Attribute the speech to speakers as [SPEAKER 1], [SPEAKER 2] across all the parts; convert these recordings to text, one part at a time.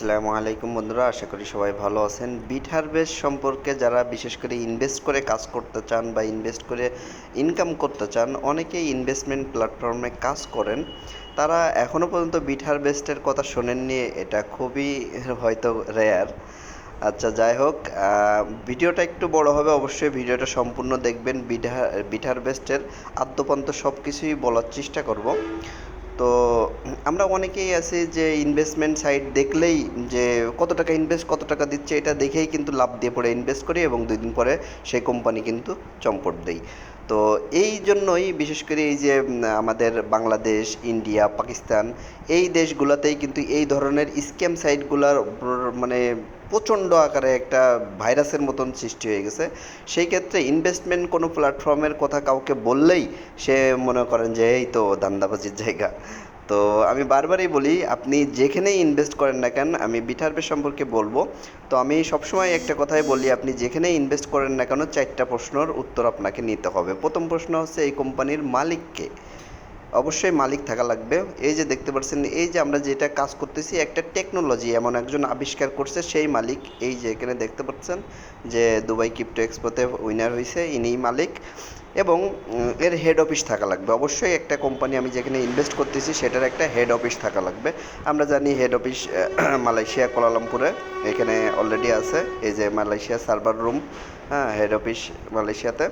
[SPEAKER 1] আসসালামু আলাইকুম বন্ধুরা, আশা করি সবাই ভালো আছেন। বিট হারভেস্ট সম্পর্কে যারা বিশেষ করে ইনভেস্ট করে কাজ করতে চান বা ইনভেস্ট করে ইনকাম করতে চান, অনেকেই ইনভেস্টমেন্ট প্ল্যাটফর্মে কাজ করেন। তারা এখনও পর্যন্ত বিট হারভেস্টের কথা শোনেননি, এটা খুবই হয়তো রেয়ার আচ্ছা যাই হোক ভিডিওটা একটু বড় হবে, অবশ্যই ভিডিওটা সম্পূর্ণ দেখবেন। বিট হারভেস্টের আদ্যপান্ত সব কিছুই বলার চেষ্টা করব। তো আমরা অনেকেই আছি যে ইনভেস্টমেন্ট সাইট দেখলেই যে কত টাকা ইনভেস্ট কত টাকা দিচ্ছে, এটা দেখেই কিন্তু লাভ দিয়ে পড়ে ইনভেস্ট করি এবং দুই দিন পরে সেই কোম্পানি কিন্তু চম্পট দেই। তো এই জন্যই বিশেষ করে এই যে আমাদের বাংলাদেশ, ইন্ডিয়া, পাকিস্তান এই দেশগুলোতেই কিন্তু এই ধরনের স্ক্যাম সাইটগুলোর মানে প্রচণ্ড আকারে একটা ভাইরাসের মতন সৃষ্টি হয়ে গেছে। সেই ক্ষেত্রে ইনভেস্টমেন্ট কোনো প্ল্যাটফর্মের কথা কাউকে বললেই সে মনে করেন যে, এই তো দান্দাবাজির জায়গা। তো আমি বারবারই বলি, আপনি যেখানেই ইনভেস্ট করেন না কেন, আমি বিটারবে সম্পর্কে বলব। তো আমি সবসময় একটা কথাই বলি, আপনি যেখানেই ইনভেস্ট করেন না কেন, চারটা প্রশ্নর উত্তর আপনাকে নিতে হবে। প্রথম প্রশ্ন হচ্ছে, এই কোম্পানির মালিককে। অবশ্যই মালিক থাকা লাগবে। এই যে দেখতে পাচ্ছেন, এই যে আমরা যেটা কাজ করতেছি, একটা টেকনোলজি এমন একজন আবিষ্কার করছে, সেই মালিক। এই যে এখানে দেখতে পাচ্ছেন যে দুবাই ক্রিপ্টো এক্সপোতে উইনার হয়েছে ইনিই মালিক। এবং এর হেড অফিস থাকা লাগবে। অবশ্যই একটা কোম্পানি আমি যেখানে ইনভেস্ট করতেছি, সেটার একটা হেড অফিস থাকা লাগবে। আমরা জানি হেড অফিস মালয়েশিয়া কোলালামপুরে এখানে অলরেডি আছে, এই যে মালয়েশিয়া সার্ভার রুম হ্যাঁ হেড অফিস মালয়েশিয়াতে।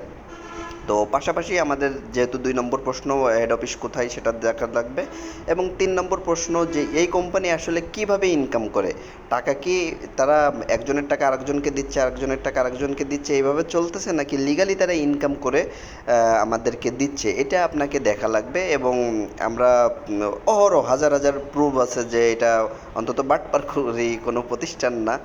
[SPEAKER 1] তো পাশাপাশি আমাদের যেহেতু দুই নম্বর প্রশ্ন হেড অফিস কোথায় সেটা দেখা লাগবে। এবং তিন নম্বর প্রশ্ন যে, এই কোম্পানি আসলে কীভাবে ইনকাম করে? টাকা কি তারা একজনের টাকা আরেকজনকে দিচ্ছে, আরেকজনের টাকা আরেকজনকে দিচ্ছে, এইভাবে চলতেছে নাকি লিগালি তারা ইনকাম করে আমাদেরকে দিচ্ছে? এটা আপনাকে দেখা লাগবে এবং আমরা অহরহ হাজার হাজার প্রুফ আছে যে এটা অন্তত বাটপারখুরি কোনো প্রতিষ্ঠান না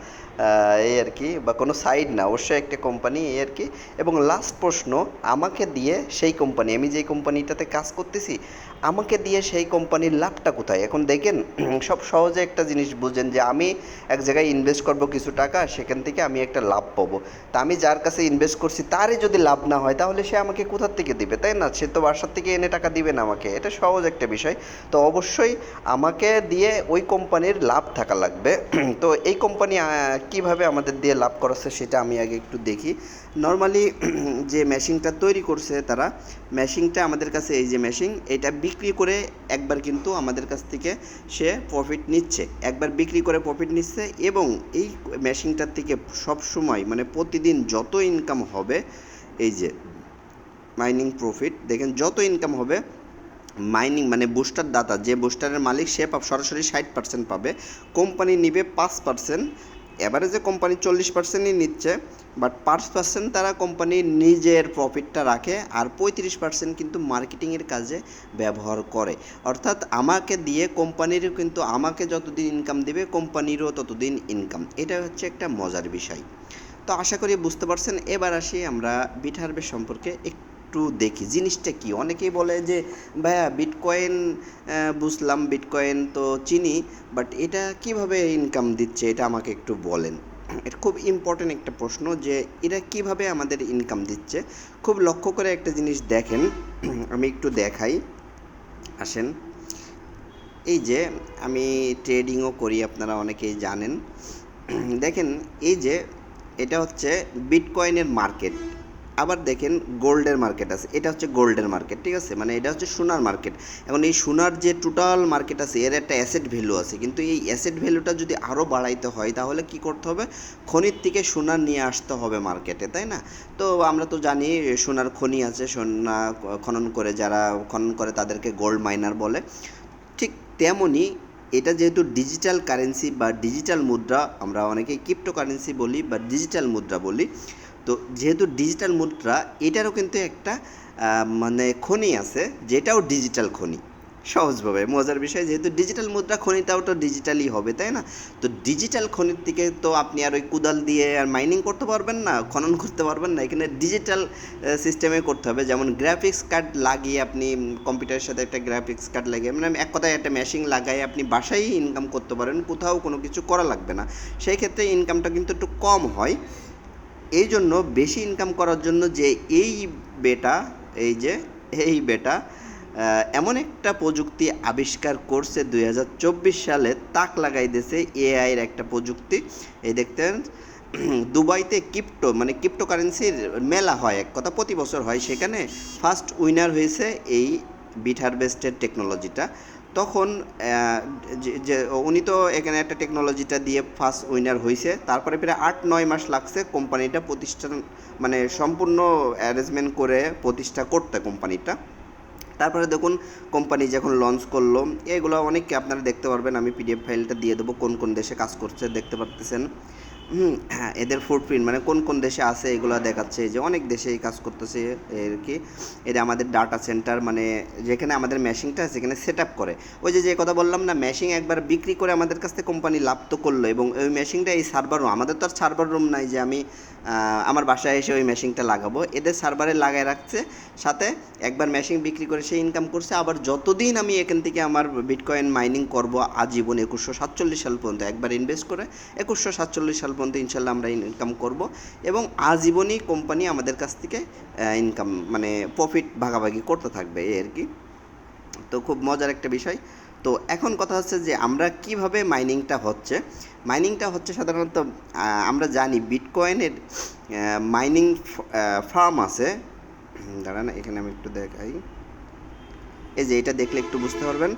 [SPEAKER 1] এই আর কি, বা কোনো সাইড না, অবশ্যই একটা কোম্পানি এই আর কি। এবং লাস্ট প্রশ্ন, আমাকে দিয়ে সেই কোম্পানি আমি যেই কোম্পানিটাতে কাজ করতেছি আমাকে দিয়ে সেই কোম্পানির লাভটা কোথায়? এখন দেখেন, সব সহজে একটা জিনিস বুঝেন যে আমি এক জায়গায় ইনভেস্ট করব কিছু টাকা, সেখান থেকে আমি একটা লাভ পাবো। তা আমি যার কাছে ইনভেস্ট করছি, তারই যদি লাভ না হয়, তাহলে সে আমাকে কোথার থেকে দিবে? তাই না? সে তো বাসার থেকে এনে টাকা দিবে না আমাকে। এটা সহজ একটা বিষয়। তো অবশ্যই আমাকে দিয়ে ওই কোম্পানির লাভ থাকা লাগবে। তো এই কোম্পানি কীভাবে আমাদের দিয়ে লাভ করাচ্ছে সেটা আমি আগে একটু দেখি। নর্মালি যে মেশিনটা তৈরি করছে তারা মেশিনটা আমাদের কাছে এই যে মেশিন এটা বিক্রি করে একবার কিন্তু আমাদের কাছ থেকে সে প্রফিট নিচ্ছে। একবার বিক্রি করে প্রফিট নিচ্ছে এবং এই মেশিনটার থেকে সব সময় মানে প্রতিদিন যত ইনকাম হবে, এই যে মাইনিং প্রফিট দেখেন যত ইনকাম হবে মাইনিং মানে বুস্টার দাতা যে বুস্টারের মালিক সে সরাসরি ষাট পার্সেন্ট পাবে কোম্পানি নিবে পাঁচ পার্সেন্ট এভারেজে কোম্পানি চল্লিশ পার্সেন্টই নিচ্ছে বাট পাঁচ পার্সেন্ট তারা কোম্পানি নিজের প্রফিটটা রাখে আর পঁয়ত্রিশ পার্সেন্ট কিন্তু মার্কেটিংয়ের কাজে ব্যবহার করে। অর্থাৎ আমাকে দিয়ে কোম্পানিরও কিন্তু আমাকে যতদিন ইনকাম দেবে কোম্পানিরও ততদিন ইনকাম এটা হচ্ছে একটা মজার বিষয়। তো আশা করি বুঝতে পারছেন। এবার আসি আমরা বিট হারভেস্ট সম্পর্কে একটু দেখি। জিনিসটা কি? অনেকেই বলে যে, ভাইয়া বিটকয়েন বুঝলাম বিটকয়েন তো চিনি বাট এটা কীভাবে ইনকাম দিচ্ছে? এটা আমাকে একটু বলেন। এটা খুব ইম্পর্টেন্ট একটা প্রশ্ন যে, এরা কীভাবে আমাদের ইনকাম দিচ্ছে? খুব লক্ষ্য করে একটা জিনিস দেখেন। আমি একটু দেখাই। আসেন। এই যে, আমি ট্রেডিংও করি, আপনারা অনেকেই জানেন। দেখেন, এই যে, এটা হচ্ছে বিটকয়েনের মার্কেট আবার দেখেন গোল্ডের মার্কেট আছে। এটা হচ্ছে গোল্ডের মার্কেট, ঠিক আছে? মানে এটা হচ্ছে সোনার মার্কেট। এখন এই সোনার যে টোটাল মার্কেট আছে, এর একটা অ্যাসেট ভ্যালু আছে। কিন্তু এই অ্যাসেট ভ্যালুটা যদি আরও বাড়াইতে হয়, তাহলে কি করতে হবে? খনির থেকে সোনার নিয়ে আসতে হবে মার্কেটে তাই না? তো আমরা তো জানি সোনার খনি আছে, সোনা খনন করে যারা খনন করে তাদেরকে গোল্ড মাইনার বলে। ঠিক তেমনই এটা যেহেতু ডিজিটাল কারেন্সি বা ডিজিটাল মুদ্রা, আমরা অনেকে ক্রিপ্টো কারেন্সি বলি বা ডিজিটাল মুদ্রা বলি তো যেহেতু ডিজিটাল মুদ্রা, এটারও কিন্তু একটা মানে খনি আছে, যেটাও ডিজিটাল খনি, সহজভাবে। মজার বিষয়, যেহেতু ডিজিটাল মুদ্রা খনিটাও তো ডিজিটালই হবে, তাই না? তো ডিজিটাল খনির থেকে তো আপনি আর ওই কুদাল দিয়ে আর মাইনিং করতে পারবেন না, খনন করতে পারবেন না, এখানে ডিজিটাল সিস্টেমে করতে হবে। যেমন গ্রাফিক্স কার্ড লাগিয়ে আপনি কম্পিউটারের সাথে একটা গ্রাফিক্স কার্ড লাগিয়ে মানে এক কথায় একটা মেশিন লাগাই আপনি বাসায় ইনকাম করতে পারেন, কোথাও কোনো কিছু করা লাগবে না। সেই ক্ষেত্রে ইনকামটা কিন্তু একটু কম হয়। এই জন্য বেশি ইনকাম করার জন্য যে এই বেটা এই যে, এই বেটা এমন একটা প্রযুক্তি আবিষ্কার করছে দু হাজার চব্বিশ সালে, তাক লাগাই দিয়েছে এআইয়ের একটা প্রযুক্তি। এই দেখতেন, দুবাইতে ক্রিপ্টো মানে ক্রিপ্টোকারেন্সির মেলা হয়, এক কথা প্রতি বছর হয় সেখানে। ফার্স্ট উইনার হয়েছে এই বিট হারভেস্টের টেকনোলজিটা তখন যে- উনি তো এখানে একটা টেকনোলজিটা দিয়ে ফার্স্ট উইনার হয়েছে তারপরে প্রায় আট, নয় মাস লাগছে কোম্পানিটা প্রতিষ্ঠান মানে সম্পূর্ণ অ্যারেঞ্জমেন্ট করে প্রতিষ্ঠা করতে কোম্পানিটা। তারপরে দেখুন, কোম্পানি যখন লঞ্চ করল, এগুলো অনেককে আপনারা দেখতে পারবেন, আমি পিডিএফ ফাইলটা দিয়ে দেবো, কোন কোন দেশে কাজ করছে, দেখতে পারতেছেন। হুম হ্যাঁ এদের ফুটপ্রিন্ট মানে কোন কোন দেশে আছে এগুলো দেখাচ্ছে, যে অনেক দেশে এই কাজ করতেছে এর কি এটা আমাদের ডাটা সেন্টার মানে যেখানে আমাদের মেশিনটা সেখানে সেট আপ করে। ওই যে যে কথা বললাম না মেশিন একবার বিক্রি করে আমাদের কাছ থেকে কোম্পানি লাভ তো করল, এবং ওই মেশিনটা এই সার্ভার রুম আমাদের তো আর সার্ভার রুম নাই যে আমি আমার বাসায় এসে ওই মেশিনটা লাগাবো। এদের সার্ভারে লাগায় রাখছে, সাথে একবার মেশিন বিক্রি করে সে ইনকাম করছে, আবার যতদিন আমি এখান থেকে আমার বিটকয়েন মাইনিং করব, আজীবন একুশশো সাতচল্লিশ সাল পর্যন্ত, একবার ইনভেস্ট করে একুশশো সাতচল্লিশ সাল পর্যন্ত ইনশাল্লাহ আমরা ইনকাম করব এবং আজীবনই কোম্পানি আমাদের কাছ থেকে ইনকাম মানে প্রফিট ভাগাভাগি করতে থাকবে, এই আর কি। তো খুব মজার একটা বিষয়। তো এখন কথা হচ্ছে যে আমরা কীভাবে মাইনিংটা হচ্ছে? মাইনিংটা হচ্ছে সাধারণত আমরা জানি বিটকয়েনের মাইনিং ফার্ম আছে। দাঁড়ান, এখানে আমি একটু দেখাই। এই যে এটা দেখলে একটু বুঝতে পারবেন।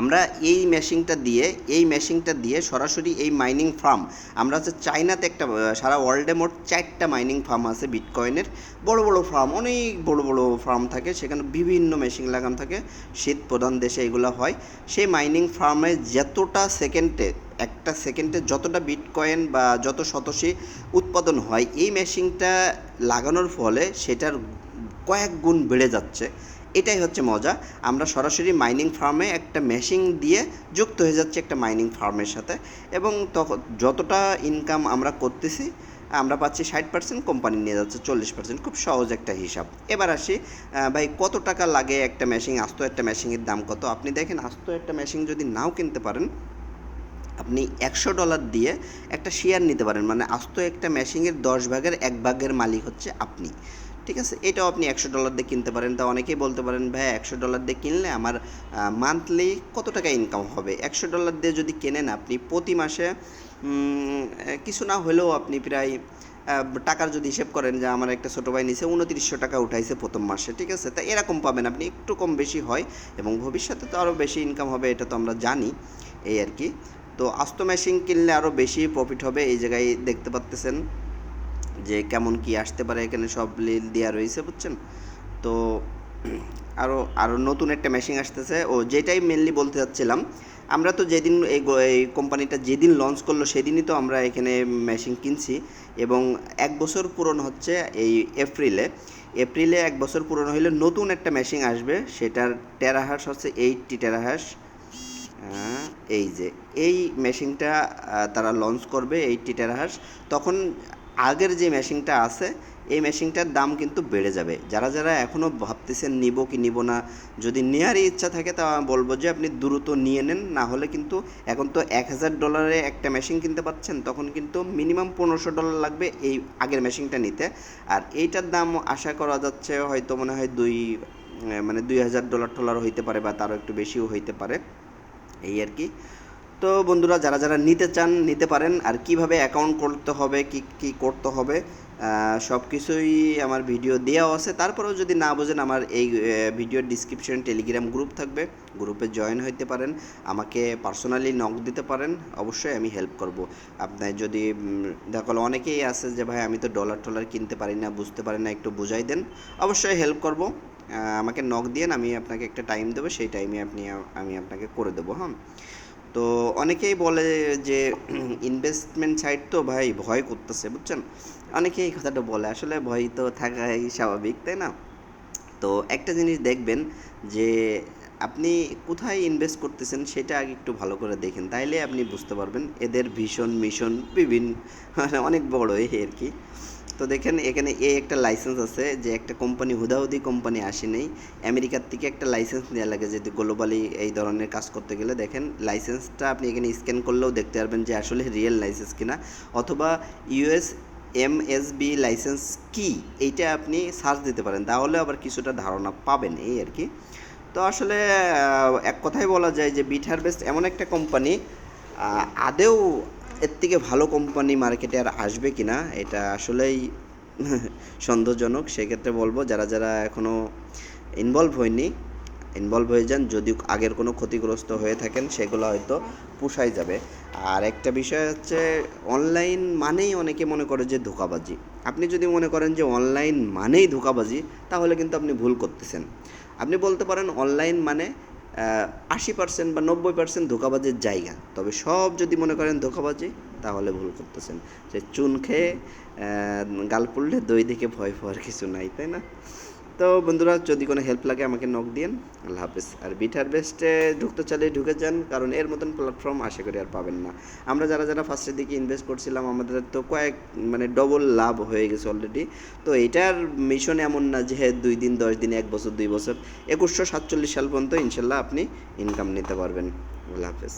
[SPEAKER 1] আমরা এই মেশিনটা দিয়ে, এই মেশিনটা দিয়ে সরাসরি এই মাইনিং ফার্ম আমরা হচ্ছে চায়নাতে একটা সারা ওয়ার্ল্ডে মোট চারটা মাইনিং ফার্ম আছে বিটকয়েনের বড় বড় ফার্ম অনেক বড় বড় ফার্ম থাকে, সেখানে বিভিন্ন মেশিন লাগানো থাকে, শীত প্রধান দেশে এগুলো হয়। সেই মাইনিং ফার্মে যতটা সেকেন্ডে একটা সেকেন্ডে যতটা বিটকয়েন বা যত শতসী উৎপাদন হয়, এই মেশিনটা লাগানোর ফলে সেটার কয়েক গুণ বেড়ে যাচ্ছে। এটাই হচ্ছে মজা। আমরা সরাসরি মাইনিং ফার্মে একটা মেশিন দিয়ে যুক্ত হয়ে যাচ্ছে একটা মাইনিং ফার্মের সাথে। এবং তখন যতটা ইনকাম আমরা করতেছি, আমরা পাচ্ছি ষাট পার্সেন্ট কোম্পানি নিয়ে যাচ্ছে চল্লিশ পার্সেন্ট খুব সহজ একটা হিসাব। এবার আসি ভাই, কত টাকা লাগে একটা মেশিন আস্ত একটা মেশিনের দাম কত? আপনি দেখেন, আস্ত একটা মেশিন যদি নাও কিনতে পারেন, আপনি একশো ডলার দিয়ে একটা শেয়ার নিতে পারেন। মানে আস্ত একটা মেশিনের দশ ভাগের এক ভাগের মালিক হচ্ছে আপনি। ঠিক আছে, এটাও আপনি একশো ডলার দিয়ে কিনতে পারেন। তা অনেকেই বলতে পারেন, ভাই, একশো ডলার দিয়ে কিনলে আমার মান্থলি কত টাকা ইনকাম হবে? একশো ডলার দিয়ে যদি কেনেন আপনি প্রতি মাসে কিছু না হলেও আপনি প্রায় টাকার যদি হিসেব করেন যে আমার একটা ছোটো ভাই নিচে উনত্রিশশো টাকা উঠাইছে প্রথম মাসে, ঠিক আছে? তা এরকম পাবেন আপনি, একটু কম বেশি হয় এবং ভবিষ্যতে তো আরও বেশি ইনকাম হবে, এটা তো আমরা জানি এই আর কি। তো আস্ত মেশিন কিনলে আরও বেশি প্রফিট হবে, এই জায়গায় দেখতে পাচ্তেছেন যে কেমন কি আসতে পারে, এখানে সব লিল দেওয়া রয়েছে, বুঝছেন? তো আরও আরও নতুন একটা মেশিন আসতেছে। ও যেটাই মেনলি বলতে চাচ্ছিলাম আমরা তো যেদিন এই এই কোম্পানিটা যেদিন লঞ্চ করল, সেদিনই তো আমরা এখানে মেশিন কিনছি। এবং এক বছর পূরণ হচ্ছে এই এপ্রিলে এপ্রিলে এক বছর পূরণ হইলে নতুন একটা মেশিন আসবে, সেটার টেরাহাস হচ্ছে এইটটি টেরাহাস এই যে, এই মেশিনটা তারা লঞ্চ করবে এইটটি টেরাহাস তখন আগের যে মেশিনটা আছে, এই মেশিনটার দাম কিন্তু বেড়ে যাবে। যারা যারা এখনও ভাবতেছেন নিব কি নিব না, যদি নেওয়ারই ইচ্ছা থাকে তা বলব যে আপনি দ্রুত নিয়ে নেন, না হলে কিন্তু এখন তো এক হাজার ডলারে একটা মেশিন কিনতে পাচ্ছেন, তখন কিন্তু মিনিমাম পনেরোশো ডলার লাগবে এই আগের মেশিনটা নিতে। আর এইটার দাম আশা করা যাচ্ছে হয়তো মনে হয় দুই মানে দুই হাজার ডলার টলার হইতে পারে বা তারও একটু বেশিও হইতে পারে। এই আর কি। তো বন্ধুরা, যারা যারা নিতে চান, নিতে পারেন। আর কীভাবে অ্যাকাউন্ট করতে হবে, কি কি করতে হবে সব কিছুই আমার ভিডিও দেওয়া আছে। তারপরেও যদি না বোঝেন, আমার এই ভিডিওর ডিসক্রিপশন টেলিগ্রাম গ্রুপ থাকবে। গ্রুপে জয়েন হইতে পারেন। আমাকে পার্সোনালি নক দিতে পারেন। অবশ্যই আমি হেল্প করব। আপনার যদি দেখা, অনেকেই আছে যে, ভাই, আমি তো ডলার টলার কিনতে পারি না, বুঝতে পারি না, একটু বুঝাই দেন। অবশ্যই হেল্প করব। আমাকে নক দিয়েন, আমি আপনাকে একটা টাইম দেবো। সেই টাইমে আপনি, আমি আপনাকে করে দেবো হ্যাঁ। তো অনেকেই বলে যে ইনভেস্টমেন্ট সাইট তো ভাই ভয় করতেছে, বুঝছেন? অনেকেই এই কথাটা বলে, আসলে ভয় তো থাকাই স্বাভাবিক, তাই না? তো একটা জিনিস দেখবেন যে, আপনি কোথায় ইনভেস্ট করতেছেন সেটা আগে একটু ভালো করে দেখেন, তাইলে আপনি বুঝতে পারবেন এদের ভীষণ মিশন, বিভিন্ন মানে অনেক বড় এই আর কি। তো দেখেন, এখানে এ একটা লাইসেন্স আছে যে একটা কোম্পানি হুদাহুদি কোম্পানি আসে নেই। আমেরিকার থেকে একটা লাইসেন্স নেওয়া লাগে যদি গ্লোবালি এই ধরনের কাজ করতে গেলে। দেখেন লাইসেন্সটা আপনি এখানে স্ক্যান করলেও দেখতে পারবেন যে আসলে রিয়েল লাইসেন্স কিনা। অথবা ইউএস এমএসবি লাইসেন্স কি? এইটা আপনি সার্চ দিতে পারেন। তাহলে আবার কিছুটা ধারণা পাবেন এই আর কি। তো আসলে এক কথাই বলা যায় যে বিট হারভেস্ট এমন একটা কোম্পানি আদেও এর থেকে ভালো কোম্পানি মার্কেটে আর আসবে কি না এটা আসলেই সন্দেহজনক। সেক্ষেত্রে বলব, যারা যারা এখনও ইনভলভ হয়নি ইনভলভ হয়ে যান, যদি আগের কোনো ক্ষতিগ্রস্ত হয়ে থাকেন, সেগুলো হয়তো পুষাই যাবে। আর একটা বিষয় হচ্ছে অনলাইন মানেই অনেকে মনে করে যে ধোকাবাজি। আপনি যদি মনে করেন যে অনলাইন মানেই ধোকাবাজি, তাহলে কিন্তু আপনি ভুল করতেছেন। আপনি বলতে পারেন অনলাইন মানে আশি পার্সেন্ট বা নব্বই পার্সেন্ট ধোকাবাজের জায়গা। তবে সব যদি মনে করেন ধোকাবাজি, তাহলে ভুল করতেছেন। সে চুন খেয়ে গাল পড়লে দই দেখে ভয় পাওয়ার কিছু নাই, তাই না? তো বন্ধুরা, যদি কোনো হেল্প লাগে আমাকে নক দিন আল্লাহ হাফেজ। আর বিট হারভেস্টে ঢুকতে চাইলে ঢুকে যান, কারণ এর মতন প্ল্যাটফর্ম আশা করি আর পাবেন না। আমরা যারা যারা ফার্স্টের দিকে ইনভেস্ট করছিলাম, আমাদের তো কয়েক মানে ডবল লাভ হয়ে গেছে অলরেডি তো এটার মিশন এমন না যে দুই দিন, দশ দিন, এক বছর, দুই বছর, একুশশো সাতচল্লিশ সাল পর্যন্ত ইনশাল্লাহ আপনি ইনকাম নিতে পারবেন। আল্লাহ হাফেজ।